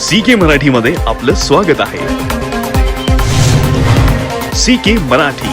C के मराठीमध्ये आपलं स्वागत आहे. सी के मराठी.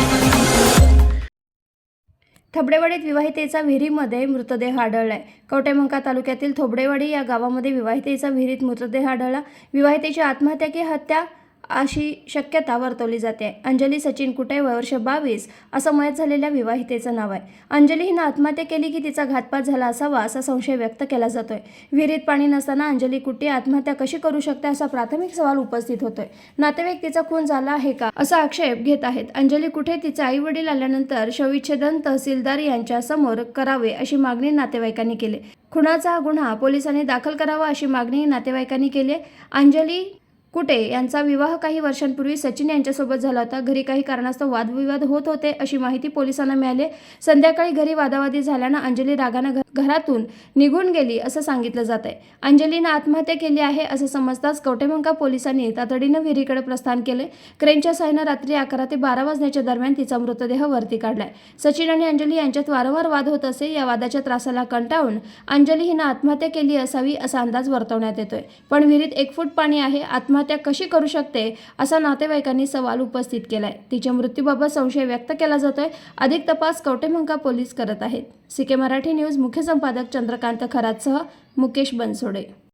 थबडेवाडीत विवाहितेचा विहिरीमध्ये मृतदेह आढळलाय. कवटेमंका तालुक्यातील थोबडेवाडी या गावामध्ये विवाहितेचा विहिरीत मृतदेह आढळला. विवाहितेची आत्महत्या की हत्या? अशी शक्यता वर्तवली जाते. अंजली सचिन कुटे वर्ष बावीस. असं मयत झालेल्या विवाहितेचं नाव आहे. अंजली हिनं आत्महत्या केली की तिचा घातपात झाला असावा असा संशय व्यक्त केला जातोय. विहिरीत पाणी नसताना अंजली कुटे आत्महत्या कशी करू शकते? असा प्राथमिक सवाल उपस्थित होतोय. नातेवाईक तिचा खून झाला आहे का? असा आक्षेप घेत आहेत. अंजली कुठे? तिचे आई वडील आल्यानंतर शविच्छेदन तहसीलदार यांच्या समोर करावे अशी मागणी नातेवाईकांनी केली. खुनाचा गुन्हा पोलिसांनी दाखल करावा अशी मागणी नातेवाईकांनी केली अंजली कुटे यांचा विवाह काही वर्षांपूर्वी सचिन यांच्यासोबत झाला होता. घरी काही कारणास्तव वादविवाद होत होते अशी माहिती पोलिसांना मिळाली. संध्याकाळी घरी वादावादी झाल्यानं अंजली रागानं घरातून निघून गेली असं सांगितलं जात आहे अंजलीनं आत्महत्या केली आहे असं समजताच कवटेमंका पोलिसांनी तातडीनं विहिरीकडे प्रस्थान केले. क्रेनच्या साहाय्यानं रात्री अकरा ते बारा वाजण्याच्या दरम्यान तिचा मृतदेह वरती काढलाय. सचिन आणि अंजली यांच्यात वारंवार वाद होत असे या वादाच्या त्रासाला कंटाळून अंजली हिनं आत्महत्या केली असावी असा अंदाज वर्तवण्यात येतोय. पण विहिरीत एक फूट पाणी आहे आत्महत्या कशी करू शकते असा नातेवाईकांनी सवाल उपस्थित केलाय. तिच्या मृत्यूबाबत संशय व्यक्त केला जातोय. अधिक तपास कवटेमंका पोलीस करत आहेत. सीके मराठी न्यूज मुख्य संपादक चंद्रकांत खरातसह मुकेश बनसोडे.